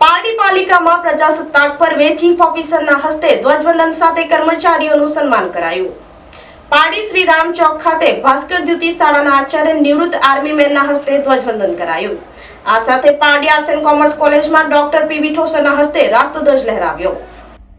પારડી પાલિકામાં પ્રજાસત્તાક પર્વે ચીફ ઓફિસરના હસ્તે ધ્વજવંદન સાથે કર્મચારીઓનું સન્માન કરાયું. પારડી શ્રી રામ ચોક ખાતે ભાસ્કર દ્યુતિ શાળાના આચાર્ય નિવૃત્ત આર્મી મેનના હસ્તે ધ્વજવંદન કરાયું. આ સાથે પારડી આર્ટ્સ એન્ડ કોમર્સ કોલેજમાં ડોક્ટર પીવી ઠોસરના હસ્તે રાષ્ટ્રધ્વજ લહેરાવ્યો.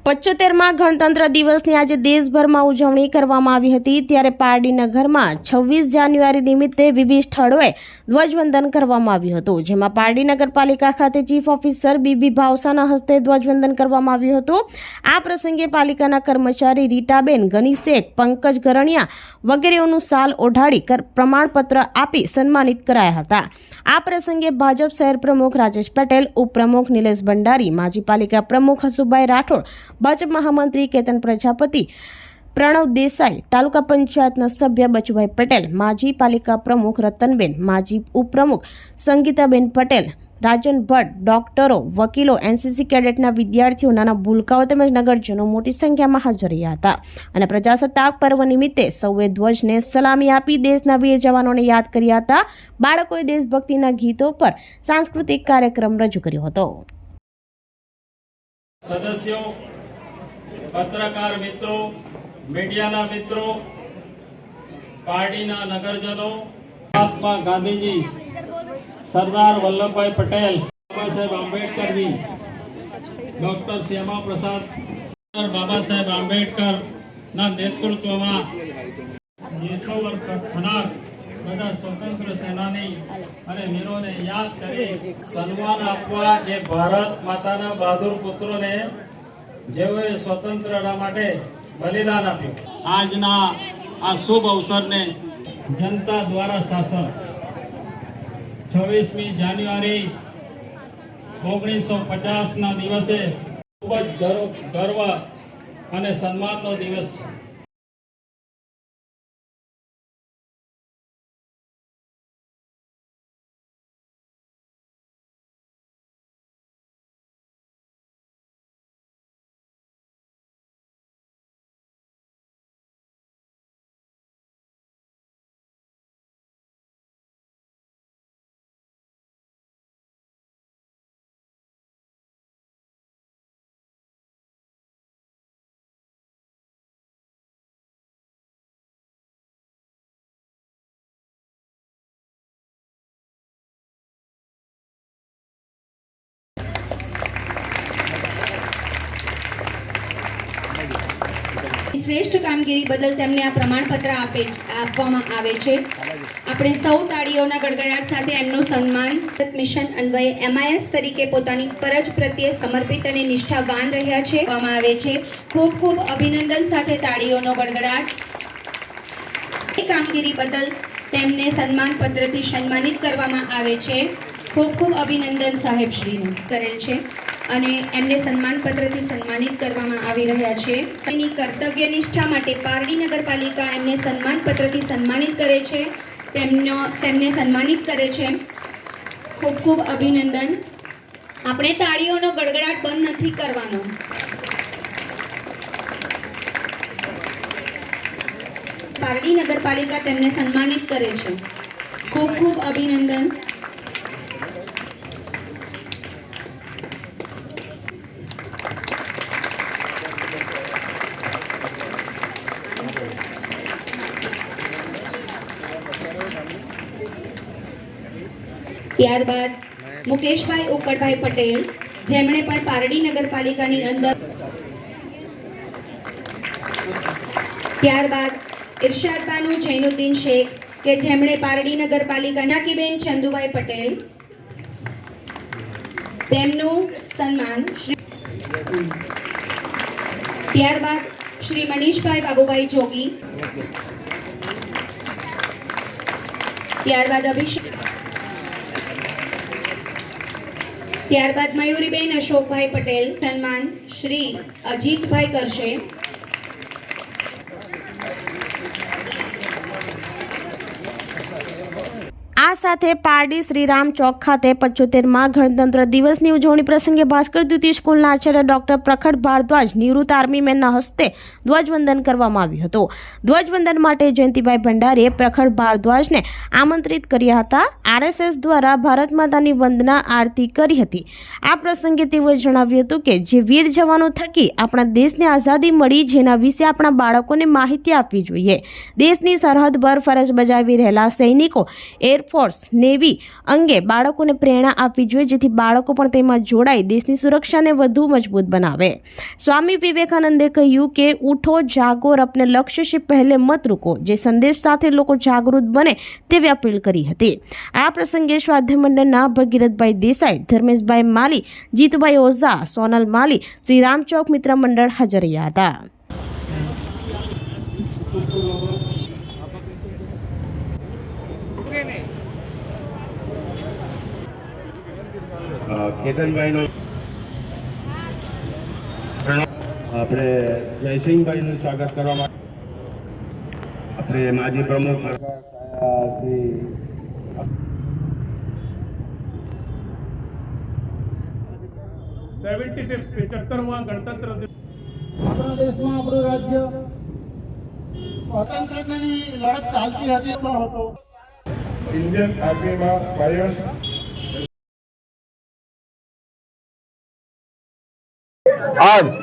પચોતેરમાં ગણતંત્ર દિવસની આજે દેશભરમાં ઉજવણી કરવામાં આવી હતી. ત્યારે પારડી નગરમાં છવ્વીસ જાન્યુઆરી નિમિત્તે વિવિધ સ્થળોએ ધ્વજવંદન કરવામાં આવ્યું હતું. જેમાં પારડી નગરપાલિકા ખાતે ચીફ ઓફિસર બીબી ભાવસાના હસ્તે ધ્વજવંદન કરવામાં આવ્યું હતું. આ પ્રસંગે પાલિકાના કર્મચારી રીટાબેન ગનીશેઠ પંકજ ગરણિયા વગેરેઓનું સાલ ઓઢાડી કર- પ્રમાણપત્ર આપી સન્માનિત કરાયા હતા. આ પ્રસંગે ભાજપ શહેર પ્રમુખ રાજેશ પટેલ, ઉપપ્રમુખ નિલેશ ભંડારી, માજી પાલિકા પ્રમુખ હસુભાઈ રાઠોડ ભાજપ મહામંત્રી કેતન પ્રજાપતિ, પ્રણવ દેસાઈ, તાલુકા પંચાયતના સભ્ય બચુભાઈ પટેલ, માજી પાલિકા પ્રમુખ રતનબેન, માજી ઉપપ્રમુખ સંગીતાબેન પટેલ, રાજન ભટ્ટ, ડોક્ટરો, વકીલો, એનસીસી કેડેટના વિદ્યાર્થીઓ, નાના ભૂલકાઓ તેમજ નગરજનો મોટી સંખ્યામાં હાજર રહ્યા હતા. અને પ્રજાસત્તાક પર્વ નિમિત્તે સૌએ ધ્વજને સલામી આપી દેશના વીર જવાનોને યાદ કર્યા હતા. બાળકોએ દેશભક્તિના ગીતો પર સાંસ્કૃતિક કાર્યક્રમ રજૂ કર્યો હતો. સદસ્યો પત્રકાર મિત્રો, મીડિયાના મિત્રો, પાર્ટીના નગરજનો, મહાત્મા ગાંધીજી, સરદાર વલ્લભભાઈ પટેલ, બાબા સાહેબ આંબેડકરજી, ડોક્ટર શ્યામા પ્રસાદ બાબા સાહેબ આંબેડકર ના નેતૃત્વમાં સ્વતંત્ર સેનાની અને વીરોને યાદ કરી સન્માન આપવા એ ભારત માતાના બહાદુર પુત્રોને જેઓએ સ્વતંત્રતા માટે બલિદાન આપ્યું. આજના આ શુભ અવસરને જનતા દ્વારા શાસન છવ્વીસમી જાન્યુઆરી ઓગણીસો પચાસના દિવસે ખૂબ જ ગર્વ ગર્વ અને સન્માનનો દિવસ છે. શ્રેષ્ઠ કામગીરી બદલ તેમને આ પ્રમાણપત્ર આપે આપવામાં આવે છે. આપણે સૌ તાળીઓના ગડગડાટ સાથે એમનું સન્માન મિશન અન્વયે એમઆઈએસ તરીકે પોતાની ફરજ પ્રત્યે સમર્પિત અને નિષ્ઠાવાન રહ્યા છે. આપવામાં આવે છે. ખૂબ ખૂબ અભિનંદન સાથે તાળીઓનો ગડગડાટ. એ કામગીરી બદલ તેમને સન્માન પત્રથી સન્માનિત કરવામાં આવે છે. ખૂબ ખૂબ અભિનંદન સાહેબશ્રીને કરેલ છે. અને એમને સન્માન પત્રથી સન્માનિત કરવામાં આવી રહ્યા છે. એની કર્તવ્ય નિષ્ઠા માટે પારડી નગરપાલિકા એમને સન્માનપત્રથી સન્માનિત કરે છે. તેમનો, તેમને સન્માનિત કરે છે. ખૂબ ખૂબ અભિનંદન. આપણે તાળીઓનો ગડગડાટ બંધ નથી કરવાનો. પારડી નગરપાલિકા તેમને સન્માનિત કરે છે. ખૂબ ખૂબ અભિનંદન. ત્યારબાદ મુકેશભાઈ ઉકળભાઈ પટેલ, જેમણે પણ પારડી નગરપાલિકાની અંદર ત્યારબાદ ઇરશાદબાનુ જૈનુદ્દીન શેખ, કે જેમણે પારડી નગરપાલિકા નાકીબેન ચંદુભાઈ પટેલ, તેમનું સન્માન ત્યારબાદ શ્રી મનીષભાઈ બાબુભાઈ જોગી, ત્યારબાદ અભિષેક ત્યારબાદ મયુરીબેન અશોકભાઈ પટેલ સન્માન શ્રી અજીતભાઈ કરશે. આ સાથે પારડી શ્રીરામ ચોક ખાતે પચોતેરમાં ગણતંત્ર દિવસની ઉજવણી પ્રસંગે ભાસ્કર દ્વિતીય સ્કૂલના આચાર્ય ડોક્ટર પ્રખર ભારદ્વાજ, નિવૃત્ત આર્મી મેનના હસ્તે ધ્વજવંદન કરવામાં આવ્યું હતું. ધ્વજવંદન માટે જયંતિભાઈ ભંડારીએ પ્રખર ભારદ્વાજને આમંત્રિત કર્યા હતા. આરએસએસ દ્વારા ભારત માતાની વંદના આરતી કરી હતી. આ પ્રસંગે તેઓએ જણાવ્યું હતું કે જે વીર જવાનો થકી આપણા દેશને આઝાદી મળી જેના વિશે આપણા બાળકોને માહિતી આપવી જોઈએ. દેશની સરહદ પર ફરજ બજાવી રહેલા સૈનિકો એરફોર્સ નેવી અંગે બાળકોને પ્રેરણા આપવી જોઈએ જેથી બાળકો પણ તેમાં જોડાઈ દેશની સુરક્ષાને વધુ મજબૂત બનાવે સ્વામી વિવેકાનંદે કહ્યું કે ઉઠો જાગો और अपने लक्ष्य से पहले मत रुको જે સંદેશ સાથે લોકો જાગૃત બને તેવી અપીલ કરી હતી આ પ્રસંગે સ્વાધ્યાય મંડળના ભગીરથભાઈ દેસાઈ ધર્મેશભાઈ માલી જીતુભાઈ ઓઝા સોનલ માલી શ્રી રામચોક મિત્ર મંડળ હાજર રહ્યા હતા કેતનભાઈનો આપણે જયસિંહભાઈનું સ્વાગત કરવા માટે આપણે માજી પ્રમુખ શ્રી સેવન્ટી પંચોતેરમાં ગણતંત્ર આપણા દેશમાં આપણું રાજ્ય લડત ચાલતી હતી પણ હતો. ઇન્ડિયન આર્મીમાં आज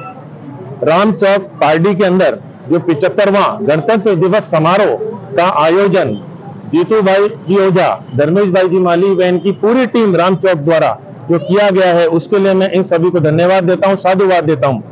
राम चौक पार्टी के अंदर जो पिचहत्तरवा गणतंत्र दिवस समारोह का आयोजन जीतू भाई जी ओझा, धर्मेश भाई जी माली व इनकी पूरी टीम राम चौक द्वारा जो किया गया है, उसके लिए मैं इन सभी को धन्यवाद देता हूँ, साधुवाद देता हूँ।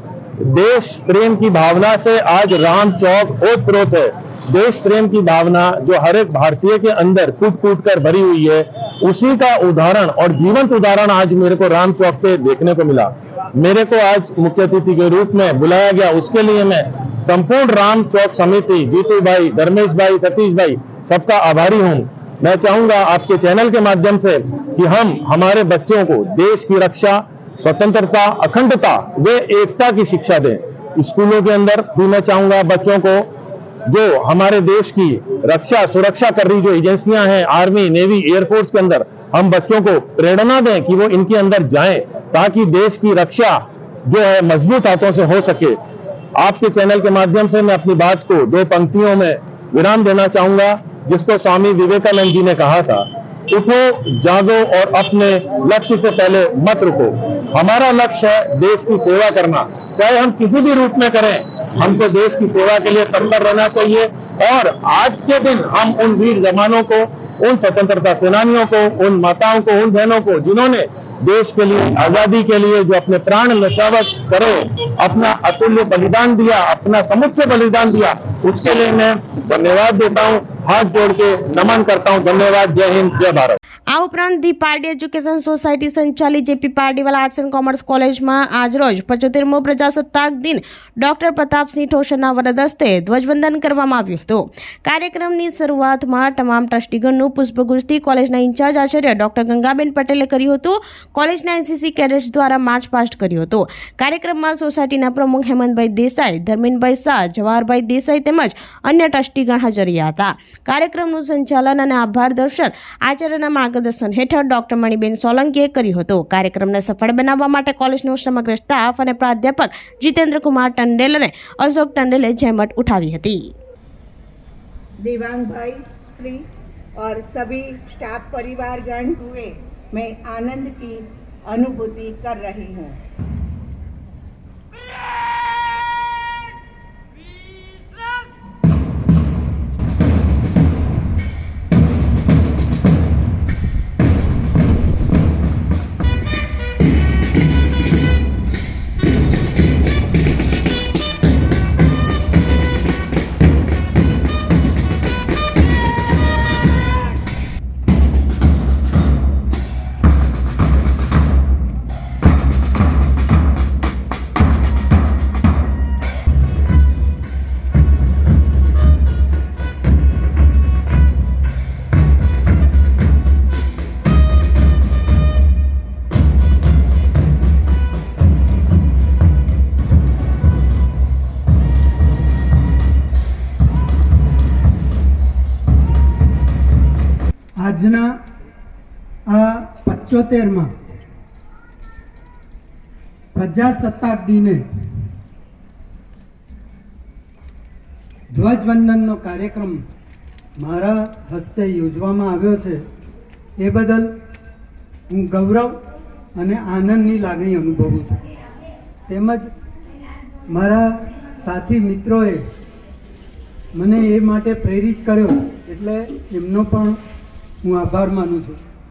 देश प्रेम की भावना से आज राम चौक ओतप्रोत है। देश प्रेम की भावना जो हर एक भारतीय के अंदर कूट कूट कर भरी हुई है, उसी का उदाहरण और जीवंत उदाहरण आज मेरे को राम चौक पे देखने को मिला। मेरे को आज मुख्य अतिथि के रूप में बुलाया गया। उसके लिए मैं संपूर्ण राम चौक समिति, जीतू भाई, धर्मेश भाई, सतीश भाई, सबका आभारी हूँ। मैं चाहूँगा आपके चैनल के माध्यम से कि हम हमारे बच्चों को देश की रक्षा, स्वतंत्रता, अखंडता वे एकता की शिक्षा दें। स्कूलों के अंदर भी मैं चाहूँगा बच्चों को जो हमारे देश की रक्षा, सुरक्षा कर रही जो एजेंसियाँ हैं, आर्मी, नेवी एयरफोर्स के अंदर हम बच्चों को प्रेरणा दें कि वो इनके अंदर जाएँ, ताकि देश की रक्षा जो है मज़बूत हाथों से हो सके। आपके चैनल के माध्यम से मैं अपनी बात को दो पंक्तियों में विराम देना चाहूँगा, जिसको स्वामी विवेकानंद जी ने कहा था, उठो, जागो और अपने लक्ष्य से पहले मत रुको। हमारा लक्ष्य है देश की सेवा करना। चाहे हम किसी भी रूप में करें, हमको देश की सेवा के लिए तत्पर रहना चाहिए। और आज के दिन हम उन वीर जवानों को उन स्वतंत्रता सेनानियों को, उन माताओं को, उन बहनों को, जिन्होंने देश के लिए, आज़ादी के लिए जो अपने प्राण नशावत करे, अपना अतुल्य बलिदान दिया, अपना समुच्चय बलिदान दिया, उसके लिए मैं धन्यवाद देता हूँ। हाथ जोड़ के नमन करता हूँ। धन्यवाद। जय हिंद, जय भारत। આ ઉપરાંત ધી પારડી એજ્યુકેશન સોસાયટી સંચાલિત JP Pardiwala arts and commerce કોલેજમાં આજરોજ પંચોતેરમો પ્રજાસત્તાક દિન ડોક્ટર પ્રતાપસિંહ ઠોસરના વરદ હસ્તે ધ્વજવંદન કરવામાં આવ્યું હતું. કાર્યક્રમની શરૂઆતમાં તમામ ટ્રસ્ટીગણનું પુષ્પગુચ્છથી કોલેજના ઇન્ચાર્જ આચાર્ય ડોક્ટર ગંગાબેન પટેલે કર્યું હતું. કોલેજના એનસીસી કેડેટ્સ દ્વારા માર્ચ પાસ્ટ કર્યું હતું. કાર્યક્રમમાં સોસાયટીના પ્રમુખ હેમંતભાઈ દેસાઈ, ધર્મીનભાઈ શાહ, જવાહરભાઈ દેસાઈ તેમજ અન્ય ટ્રસ્ટીગણ હાજર રહ્યા હતા. કાર્યક્રમનું સંચાલન અને આભાર દર્શન આચાર્યના માર્ગદર્શન હેઠળ ડોક્ટર મણિબેન સોલંકીએ કર્યું હતું કાર્યક્રમને સફળ બનાવવા માટે કોલેજનો સમગ્ર સ્ટાફ અને પ્રાધ્યાપક જીતેન્દ્ર કુમાર ટંડેલ અને અશોક ટંડેલે જહેમત ઉઠાવી હતી देवांग भाई श्री और सभी स्टाफ परिवारगण हुए मैं आनंद की अनुभूति कर रही हूँ આજના આ પચોતેરમાં પ્રજાસત્તાક દિને ધ્વજવંદનનો કાર્યક્રમ મારા હસ્તે યોજવામાં આવ્યો છે. એ બદલ હું ગૌરવ અને આનંદની લાગણી અનુભવું છું. તેમજ મારા સાથી મિત્રોએ મને એ માટે પ્રેરિત કર્યો, એટલે એમનો પણ હું આભાર માનું છું.